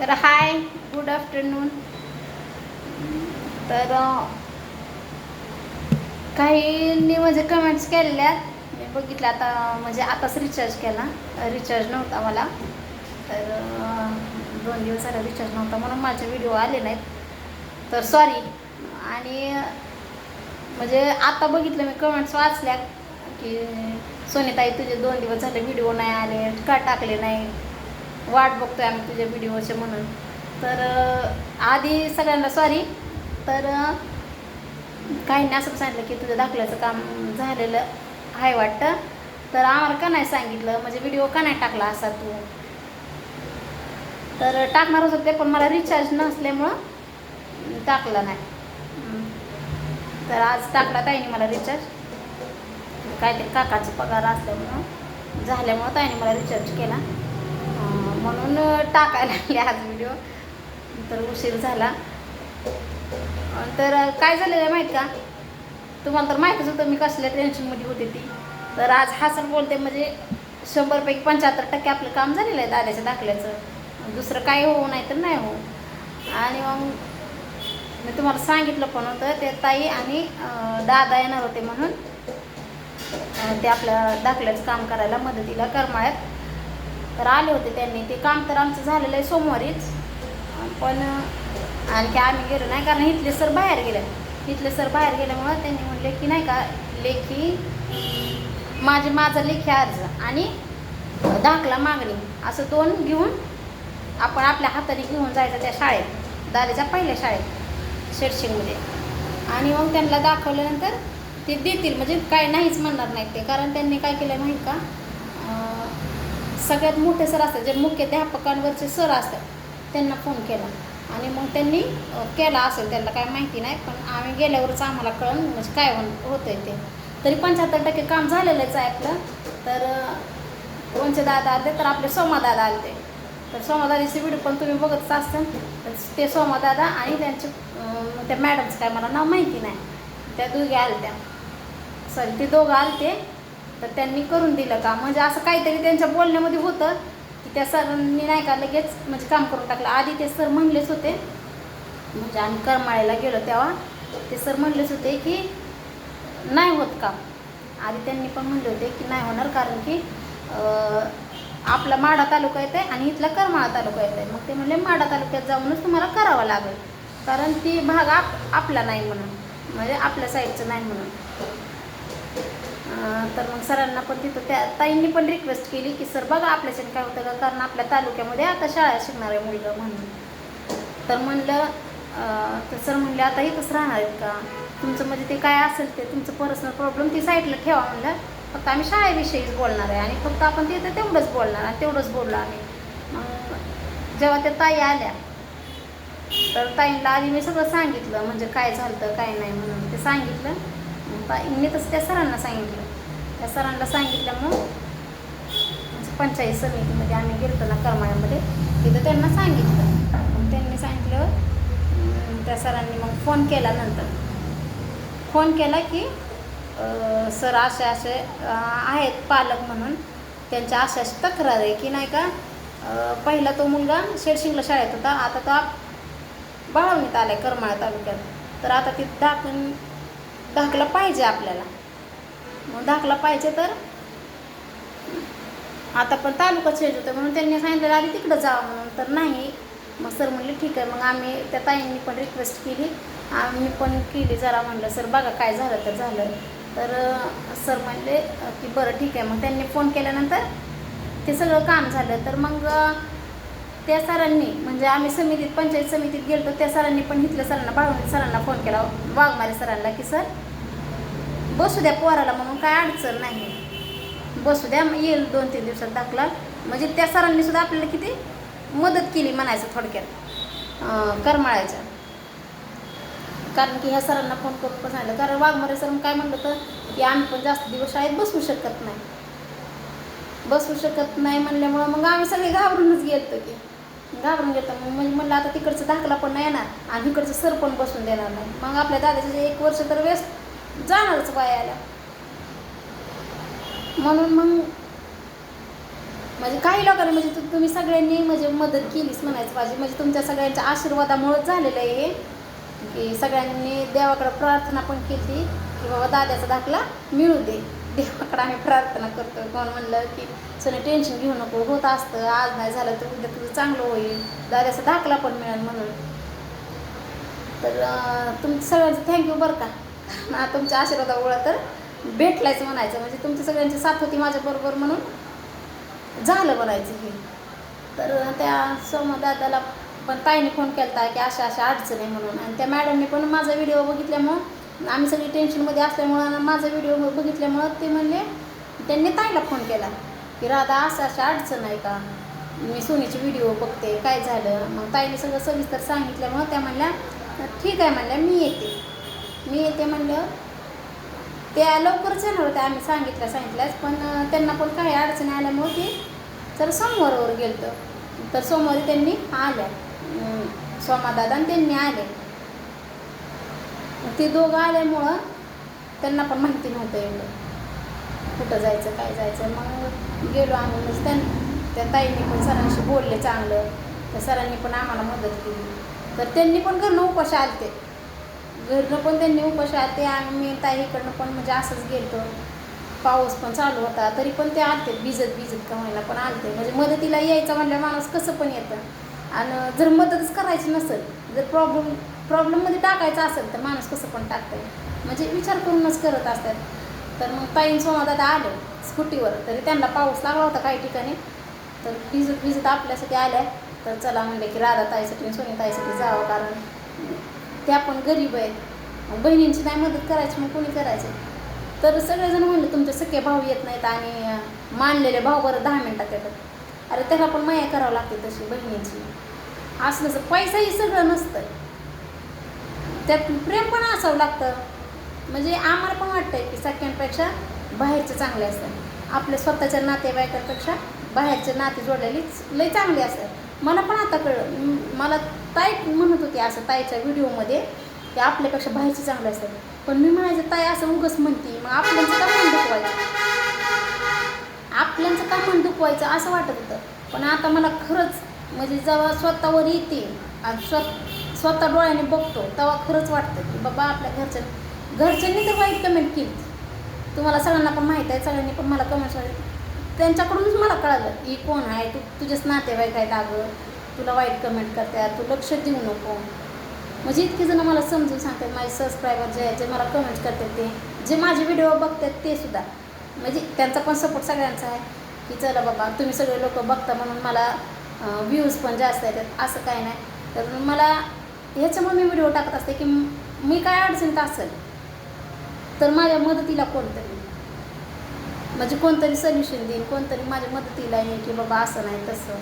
तर hi good afternoon तर काहींनी म्हणजे कमेंट्स केलेल्या. मी बघितलं आता म्हणजे आताच रिचार्ज केला. रिचार्ज नव्हता मला. तर दोन दिवस झाला रिचार्ज नव्हता म्हणून माझे व्हिडिओ आले नाहीत. तर सॉरी आणि म्हणजे आता बघितलं मी कमेंट्स वाचल्या की सोनीताई तुझे दोन दिवस झाले व्हिडिओ नाही आले का टाकले नाही? वाट बघतोय आम्ही तुझ्या व्हिडिओचे म्हणून. तर आधी सगळ्यांना सॉरी तर काहींनी असं सांगितलं की तुझं दाखल्याचं काम झालेलं आहे वाटतं. तर आम्हाला का नाही सांगितलं? म्हणजे व्हिडिओ का नाही टाकला असा तू? तर टाकणारच होते पण मला रिचार्ज नसल्यामुळं टाकला नाही. तर आज टाकला ताईने मला रिचार्ज काहीतरी काकाचा पगार असल्यामुळं झाल्यामुळं ताईने मला रिचार्ज केला. म्हणून टाकायला लागले आज व्हिडिओ तर उशीर झाला. तर काय झालेलं आहे माहीत का? तुम्हाला तर माहीतच होतं मी कसल्या टेन्शनमध्ये होते ती. तर आज हसन बोलते म्हणजे शंभरपैकी पंच्याहत्तर टक्के आपलं काम झालेलं आहे दाद्याच्या दाखल्याचं. दुसरं काय होऊ नाही तर नाही होऊ. आणि मग मी तुम्हाला सांगितलं पण होतं ते ताई आणि दादा येणार होते म्हणून. ते आपल्या दाखल्याचं काम करायला मदतीला करमाळ्यात तर आले होते त्यांनी. ते काम तर आमचं झालेलं आहे सोमवारीच. पण आणखी आम्ही गेलो नाही कारण इथले सर बाहेर गेले. इथले सर बाहेर गेल्यामुळं त्यांनी म्हणले की नाही का लेखी माझे माझा लेखी अर्ज आणि दाखला मागणी असं दोन घेऊन आपण आपल्या हाताने घेऊन जायचं त्या शाळेत दारेच्या पहिल्या शाळेत शेडशिंगमध्ये. आणि मग त्यांना दाखवल्यानंतर ते देतील. म्हणजे काय नाहीच म्हणणार नाहीत ते. कारण त्यांनी काय केलं माहीत का? सगळ्यात मोठे सर असतात जे मुख्याध्यापकांवरचे सर असतात त्यांना फोन केला. आणि मग त्यांनी केला असेल त्यांना काय माहिती नाही पण आम्ही गेल्यावरच आम्हाला कळण म्हणजे काय होत आहे ते. तरी पंच्याहत्तर टक्के काम झालेलंच आहे आपलं. तर कोणचे दादा आले तर आपले सोमा दादा आले. तर सोमादादाची व्हिडिओ पण तुम्ही बघतच असाल. तर ते सोमादादा आणि त्यांचे त्या मॅडमचं काय मला नाव माहिती नाही. त्या दोघे आल्या त्या सॉरी ते दोघं आलते. तर त्यांनी करून दिलं काम म्हणजे असं काहीतरी त्यांच्या बोलण्यामध्ये होतं की त्या सरांनी नाही का लगेच म्हणजे काम करून टाकलं. आधी ते सर म्हणलेच होते म्हणजे आम्ही करमाळ्याला गेलो तेव्हा ते सर म्हणलेच होते की नाही होत काम. आधी त्यांनी पण म्हणले होते की नाही होणार कारण की आपला माढा तालुका येत आहे आणि इथला करमाळा तालुका येत आहे मग ते म्हणले माढा तालुक्यात जाऊनच तुम्हाला करावं लागेल. कारण ती भाग आप आपला नाही म्हणून. म्हणजे आपल्या साईडचं नाही म्हणून. तर मग सरांना पण तिथं त्या ताईंनी पण रिक्वेस्ट केली की सर बघा आपल्याच्याने काय होतं का? कारण आपल्या तालुक्यामध्ये आता शाळा शिकणार आहे मुलगा म्हणून. तर म्हणलं तर सर म्हणले आता इथंच राहणार आहेत का? तुमचं म्हणजे ते काय असेल ते तुमचं पर्सनल प्रॉब्लेम ती साईडला ठेवा म्हणलं. फक्त आम्ही शाळेविषयीच बोलणार आहे आणि फक्त आपण तिथं तेवढंच बोलणार आणि तेवढंच बोललो आम्ही. मग जेव्हा त्या ताई आल्या तर ताईंना आधी मी सगळं सांगितलं म्हणजे काय झालं काय नाही म्हणून. ते सांगितलं मी ताईंनी तसं त्या सरांना सांगितलं. त्या सरांना सांगितल्यामुळं मग पंचायत समितीमध्ये आम्ही गेलो ना करमाळ्यामध्ये तिथं त्यांना सांगितलं. त्यांनी सांगितलं त्या सरांनी मग फोन केला नंतर. फोन केला की सर असे असे आहेत पालक म्हणून. त्यांच्या अशा अशी तक्रार आहे की नाही का पहिला तो मुलगा शेडशिंगला शाळेत होता. आता तो आप- आला आहे करमाळा तालुक्यात. तर आता तिथं दाखवून धाकला पाहिजे आपल्याला. मग धाकला पाहिजे तर आता पण तालुका चेंज होतं म्हणून त्यांनी सांगितलं आधी तिकडं जावं म्हणून. तर नाही. मग सर म्हणले ठीक आहे. मग आम्ही त्या ताईंनी पण रिक्वेस्ट केली. आम्ही पण केली जरा म्हणलं सर बघा काय झालं तर झालं. तर सर म्हणले की बरं ठीक आहे. मग त्यांनी फोन केल्यानंतर ते सगळं काम झालं. तर मग त्या सरांनी म्हणजे आम्ही समितीत पंचायत समितीत गेलो त्या सरांनी पण इथल्या सरांना बाळवणी सरांना फोन केला. वाघमारे सरांना की सर बसू द्या पोराला म्हणून काय अडचण नाही. बसू द्या मग येईल दोन तीन दिवसात दाखला. म्हणजे त्या सरांनी सुद्धा आपल्याला किती मदत केली म्हणायचं थोडक्यात करमाळ्याच्या. कारण की ह्या सरांना फोन करून पण सांगितलं. कारण वाघमारे सर काय म्हणलं तर की आम्ही पण जास्त दिवस शाळेत बसू शकत नाही. बसू शकत नाही म्हणल्यामुळं मग आम्ही सगळे घाबरूनच गेलतो की. घाबरून गेलं मग म्हणजे म्हणलं आता तिकडचं दाखला पण नाही येणार आणि इकडचं सर पण बसून देणार नाही. मग आपल्या दादाचे एक वर्ष तर वेस्ट जाणारच वायाला. म्हणून मग म्हणजे काही लोकांना म्हणजे तुम्ही सगळ्यांनी म्हणजे मदत केलीच म्हणायचं पाहिजे. म्हणजे तुमच्या सगळ्यांच्या आशीर्वादामुळेच झालेलं आहे हे. की सगळ्यांनी देवाकडे प्रार्थना पण केली की बाबा दाद्याचा दाखला मिळू दे. देवाकडे आम्ही प्रार्थना करतो. कोण म्हणलं की सोने टेन्शन घेऊ नको. होत असतं. आज नाही झालं तर उद्या तुझं चांगलं होईल. दाद्याचा दाखला पण मिळेल म्हणून. तर तुमचं सगळ्यांचं थँक्यू बरं का. ना तुमच्या आशीर्वादामुळं तर भेटलायचं म्हणायचं. म्हणजे तुमच्या सगळ्यांची साथ होती माझ्याबरोबर म्हणून झालं म्हणायचं हे. तर त्या सोमा दादाला पण ताईने फोन केला की अशा अशा अडचण आहे म्हणून. आणि त्या मॅडमने पण माझा व्हिडिओ बघितल्यामुळं आम्ही सगळी टेन्शनमध्ये असल्यामुळं माझा व्हिडिओ बघितल्यामुळं ते म्हणले त्यांनी ताईला फोन केला की राधा असं अशा अडचण आहे का? मी सोनीचे व्हिडिओ बघते काय झालं? मग ताईने सगळं सविस्तर सांगितल्यामुळं त्या म्हणल्या ठीक आहे म्हणल्या मी येते. मी येते म्हणलं त्या लवकरच येणार होत्या आम्ही सांगितल्या सांगितल्याच पण त्यांना पण काही अडचणी आल्यामुळे ते तर सोमवारवर गेलं तर सोमवारी त्यांनी आल्या. सोमादादा त्यांनी आले. ते दोघं आल्यामुळं त्यांना पण माहिती नव्हतं एवढं. कुठं जायचं काय जायचं. मग गेलो आम्ही. म्हणजे त्यां त्या ताईंनी पण सरांशी बोलले चांगलं. त्या सरांनी पण आम्हाला मदत केली. तर त्यांनी पण घरनं उपाशी आलते. घरनं पण त्यांनी उपाशी आलते. आम्ही ताईकडनं पण म्हणजे असंच गेलतो. पाऊस पण चालू होता. तरी पण ते आलते. भिजत भिजत का व्हायला पण आलते. म्हणजे मदतीला यायचं म्हणलं माणूस कसं पण येतं. आणि जर मदतच करायची नसेल जर प्रॉब्लेम प्रॉब्लेममध्ये टाकायचं असेल तर माणूस कसं पण टाकतं म्हणजे विचार करूनच करत असतात. तर मग ताईन आता आले स्कूटीवर. तरी त्यांना पाऊस लागला होता काही ठिकाणी. तर भिजत भिजत आपल्यासाठी आल्या. तर चला म्हणले की राधा ताईसाठी आणि सोनी ताईसाठी जावं कारण त्या पण गरीब आहेत. मग बहिणींची नाही मदत करायची मग कोणी करायचे? तर सगळेजण म्हणले तुमचे सख्खे भाऊ येत नाहीत आणि मानलेले भाऊ बरं दहा मिनटात येतात. अरे त्याला पण माया करावं लागते तशी बहिणीची. असं नसतं पैसाही सगळं नसतं. त्यात प्रेम पण असावं लागतं. म्हणजे आम्हाला पण वाटतं की सख्यांपेक्षा बाहेरचे चांगले असतात आपल्या स्वतःच्या नातेवाईकांपेक्षा बाहेरचे नाते जोडलेली लई चांगली असतात. मला पण आता कळलं. मला ताई म्हणत होती असं ताईच्या व्हिडिओमध्ये की आपल्यापेक्षा बाहेरचे चांगले असतात. पण मी म्हणायचं ताई असं उगस म्हणते. मग आपल्याचं का मन दुखवायचं? आपल्याचं का मन दुखवायचं असं वाटत होतं. पण आता मला खरंच म्हणजे जेव्हा स्वतःवर येते आणि स्व स्वतः डोळ्याने बघतो तेव्हा खरंच वाटतं की बाबा आपल्या घरच्या घरच्यांनी तर वाईट कमेंट केली. तुम्हाला सगळ्यांना पण माहीत आहे सगळ्यांनी पण मला कमेंट्स त्यांच्याकडूनच मला कळालं की कोण आहे तू तुझेच नातेवाईक आहेत अगं. तुला वाईट कमेंट करतात तू लक्ष देऊ नको. म्हणजे इतकी जण मला समजून सांगतात माझे सबस्क्रायबर जे आहे जे मला कमेंट करतात ते जे माझे व्हिडिओ बघतात ते सुद्धा. म्हणजे त्यांचा पण सपोर्ट सगळ्यांचा आहे की चला बाबा तुम्ही सगळे लोक बघता म्हणून मला व्ह्यूज पण जास्त येतात असं काही नाही. तर मला ह्याच्यामुळे मी व्हिडिओ टाकत असते की मी काय अडचणीत असेल तर माझ्या मदतीला कोणतरी म्हणजे कोणतरी सोल्युशन देईन कोणतरी माझ्या मदतीला येईल की बाबा असं नाही तसं.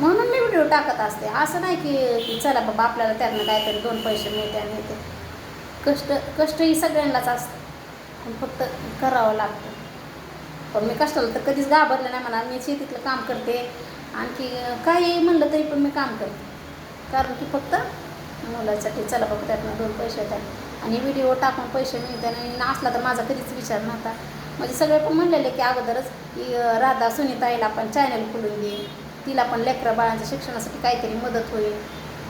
म्हणून मी व्हिडिओ टाकत असते. असं नाही की की चला बाबा आपल्याला त्यातनं काहीतरी दोन पैसे मिळते आणि ते कष्ट कष्ट ही सगळ्यांनाच असतं. पण फक्त करावं लागतं. पण मी कष्टाला तर कधीच घाबरलं नाही म्हणा. मी शेतीतलं काम करते. आणखी काही म्हणलं तरी पण मी काम करते. कारण की फक्त मुलासाठी चला बाबा त्यातनं दोन पैसे येतात आणि व्हिडिओ टाकून पैसे मिळतात आणि असला तर माझा कधीच विचार नव्हता. म्हणजे सगळे पण म्हणलेले की अगोदरच की राधा सुनीताईला आपण चॅनल खोलून दे. तिला पण लेकरं बाळांच्या शिक्षणासाठी काहीतरी मदत होईल.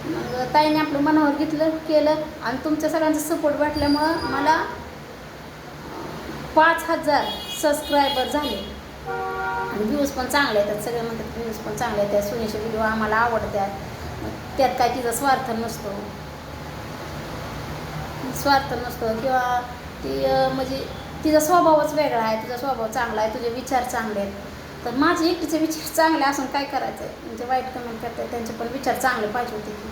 मग ताईने आपलं मनावर घेतलं केलं आणि तुमच्या सगळ्यांचा सपोर्ट वाटल्यामुळं मला पाच हजार सबस्क्रायबर झाले. आणि व्ह्यूज पण चांगले येतात. सगळे म्हणतात व्ह्यूज पण चांगले येतात. सुनीचे व्हिडिओ आम्हाला आवडतात. त्यात काय तिचा स्वार्थ नसतो. स्वार्थ नसतो किंवा ती म्हणजे तिचा स्वभावच वेगळा आहे तिचा स्वभाव चांगला आहे तुझे विचार चांगले आहेत. तर माझे एकटीचे विचार चांगले असून काय करायचं आहे म्हणजे वाईट कमेंट करतात त्यांचे पण विचार चांगले पाहिजे होते की.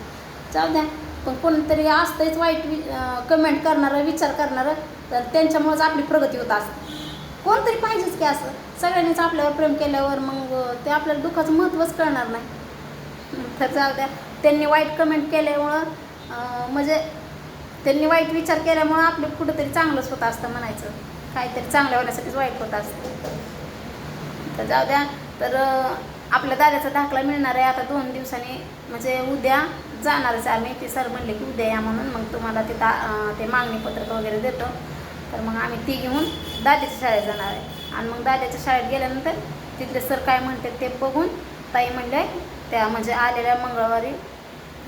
जाऊ द्या पण कोणतरी असतंच वाईट वि कमेंट करणारं विचार करणारं तर त्यांच्यामुळंच आपली प्रगती होत असते. कोणतरी पाहिजेच की असं. सगळ्यांनीच आपल्यावर प्रेम केल्यावर मग ते आपल्याला दुःखाचं महत्त्वच कळणार नाही. तर जाऊ द्या. त्यांनी वाईट कमेंट केल्यामुळं म्हणजे त्यांनी वाईट विचार केल्यामुळं आपलं कुठंतरी चांगलंच होत असतं म्हणायचं. काहीतरी चांगलं होण्यासाठीच वाईट होत असतं. तर जाऊ द्या. तर आपल्या दादाचा दाखला मिळणार आहे आता दोन दिवसांनी. म्हणजे उद्या जाणारच आहे आम्ही. ते सर म्हणले की उद्या या म्हणून. मग तुम्हाला ते दा ते मागणीपत्रक वगैरे देतो. तर मग आम्ही ती घेऊन दादाच्या शाळेत जाणार आहे. आणि मग दादाच्या शाळेत गेल्यानंतर तिथले सर काय म्हणतात ते बघून ताई म्हणले त्या म्हणजे आलेल्या मंगळवारी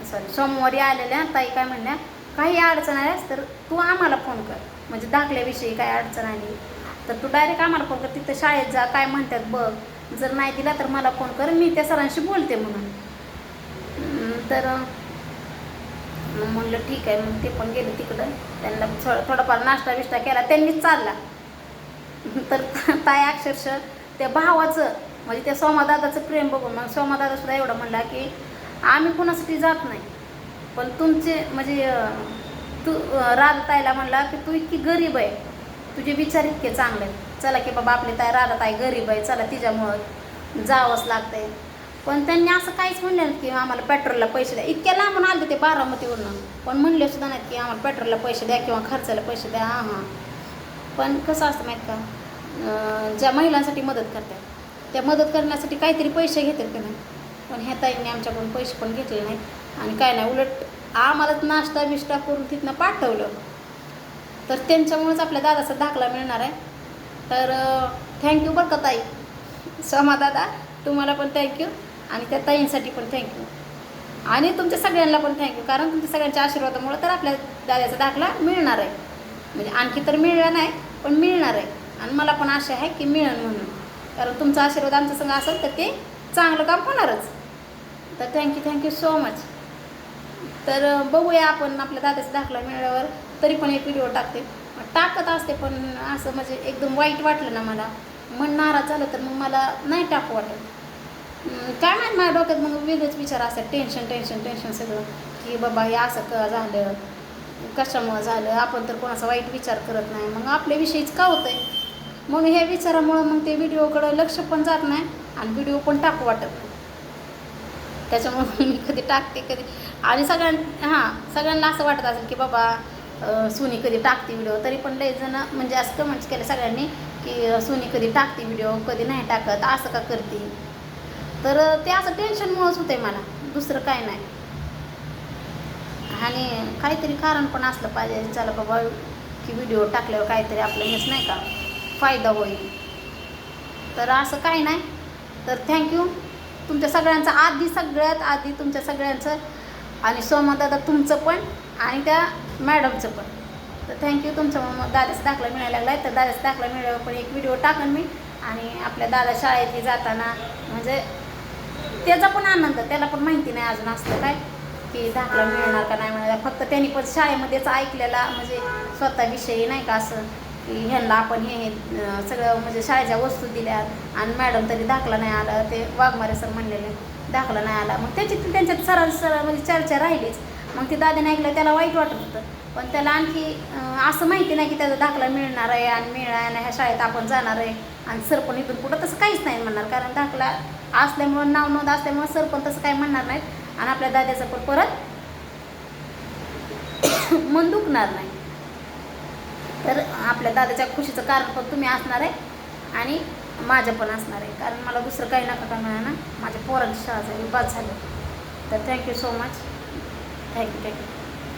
सॉरी सोमवारी आलेल्या ताई काय म्हणल्या काही अडचण आल्यास तर तू आम्हाला फोन कर. म्हणजे दाखल्याविषयी काय अडचण आली तर तू डायरेक्ट आम्हाला फोन कर. तिथं शाळेत जा काय म्हणतात बघ. जर नाही दिला तर मला फोन कर मी त्या सरांशी बोलते म्हणून. तर म्हणलं ठीक आहे. मग ते पण गेले तिकडं. त्यांना थोडं थोडाफार नाश्ता बिष्टा केला त्यांनीच चालला. तर ताई अक्षरशः त्या भावाचं म्हणजे त्या सोमादादाचं प्रेम बघून मग सोमादादा सुद्धा एवढं म्हणला की आम्ही कुणासाठी जात नाही. पण तुमचे म्हणजे तू अं, राधाताईला म्हणला की तू इतकी गरीब आहे. तुझे विचार इतके चांगले आहेत. चला की बाबा आपली ताई राधाताई गरीब आहे. चला तिच्यामुळं जावंच लागतंय. पण त्यांनी असं काहीच म्हणलं नाही की आम्हाला पेट्रोलला पैसे द्या. इतक्या लांबून आले ते बारामतीवरून. पण म्हणले सुद्धा नाहीत की आम्हाला पेट्रोलला पैसे द्या किंवा खर्चाला पैसे द्या. हां हां. पण कसं असतं माहीत का? ज्या महिलांसाठी मदत करतात त्या मदत करण्यासाठी काहीतरी पैसे घेतात का नाही? पण ह्या ताईंनी आमच्याकडून पैसे पण घेतले नाहीत आणि काय नाही उलट आम्हालाच नाश्ता बिष्टा करून तिथनं पाठवलं. तर त्यांच्यामुळेच आपल्या दादाचा दाखला मिळणार आहे. तर थँक्यू बरं का ताई. समा दादा तुम्हाला पण थँक्यू आणि त्या ताईंसाठी पण थँक्यू आणि तुमच्या सगळ्यांना पण थँक्यू कारण तुमच्या सगळ्यांच्या आशीर्वादामुळे तर आपल्या दादाचा दाखला मिळणार आहे. म्हणजे आणखी तर मिळला नाही पण मिळणार आहे. आणि मला पण आशा आहे की मिळेल म्हणून. कारण तुमचा आशीर्वाद आमच्या संग असेल तर ते चांगलं काम होणारच. तर थँक्यू थँक्यू सो मच तर बघूया आपण आपल्या दादाचा दाखला मिळाल्यावर तरी पण एक व्हिडिओ टाकते. टाकत असते पण असं म्हणजे एकदम वाईट वाटलं ना मला. मन नाराज झालं तर मग मला नाही टाकू वाटत. काय माहीत माझ्या डोक्यात मग वेगळंच विचार असतात टेन्शन टेन्शन टेन्शन सगळं. की बाबा हे असं क झालं. कशामुळं झालं? आपण तर कोणाचा वाईट विचार करत नाही. मग आपल्याविषयीच का होतंय? म्हणून ह्या विचारामुळं मग ते व्हिडिओकडं लक्ष पण जात नाही आणि व्हिडिओ पण टाकू वाटत नाही. त्याच्यामुळे मी कधी टाकते कधी. आणि सगळ्यां हां सगळ्यांना असं वाटत असेल की बाबा सुनी कधी टाकते व्हिडिओ तरी पण लई जण म्हणजे असं कमेंट्स केले सगळ्यांनी की सुनी कधी टाकते व्हिडिओ कधी नाही टाकत असं का करते? तर ते असं टेन्शनमुळंच होतंय मला. दुसरं काय नाही. आणि काहीतरी कारण पण असलं पाहिजे. चला बाबा की व्हिडिओ टाकल्यावर काहीतरी आपलं हेच नाही का फायदा होईल. तर असं काही नाही. तर थँक्यू तुमच्या सगळ्यांचं आधी सगळ्यात आधी तुमच्या सगळ्यांचं आणि सोमादादा तुमचं पण आणि त्या मॅडमचं पण. तर थँक्यू तुमचं. मग दादाचा दाखला मिळायला लागला आहे तर दादाचा दाखला मिळाल्यावर पण एक व्हिडिओ टाकन मी. आणि आपल्या दादा शाळेत जाताना म्हणजे त्याचा पण आनंद त्याला पण माहिती नाही अजून असतं काय की दाखला मिळणार का नाही मिळणार फक्त त्यांनी पण शाळेमध्येच ऐकलेला म्हणजे स्वतःविषयी नाही का असं. की ह्यांना आपण हे सगळं म्हणजे शाळेच्या वस्तू दिल्या आणि मॅडम तरी दाखला नाही आला ते वाघमारे सर म्हणलेले दाखला नाही आला. मग त्याची त्यांच्यात सरळ सरळ म्हणजे चर्चा राहिलीच. मग ते दादाने ऐकलं त्याला वाईट वाटत होतं. पण त्याला आणखी असं माहिती नाही की त्याचा दाखला मिळणार आहे आणि मिळणार आणि ह्या शाळेत आपण जाणार आहे. आणि सर पण इथून पुढं तसं काहीच नाही म्हणणार कारण दाखला असल्यामुळं नाव नोंद असल्यामुळं सर पण तसं काही म्हणणार नाहीत. आणि आपल्या दाद्याचं पण परत मन दुखणार नाही. तर आपल्या दादाच्या खुशीचं कारण पण तुम्ही असणार आहे आणि माझं पण असणार आहे. कारण मला दुसरं काही नका का मिळालं माझ्या पोरांची शाळा झाली बस झाली. तर thank you so much thank you thank you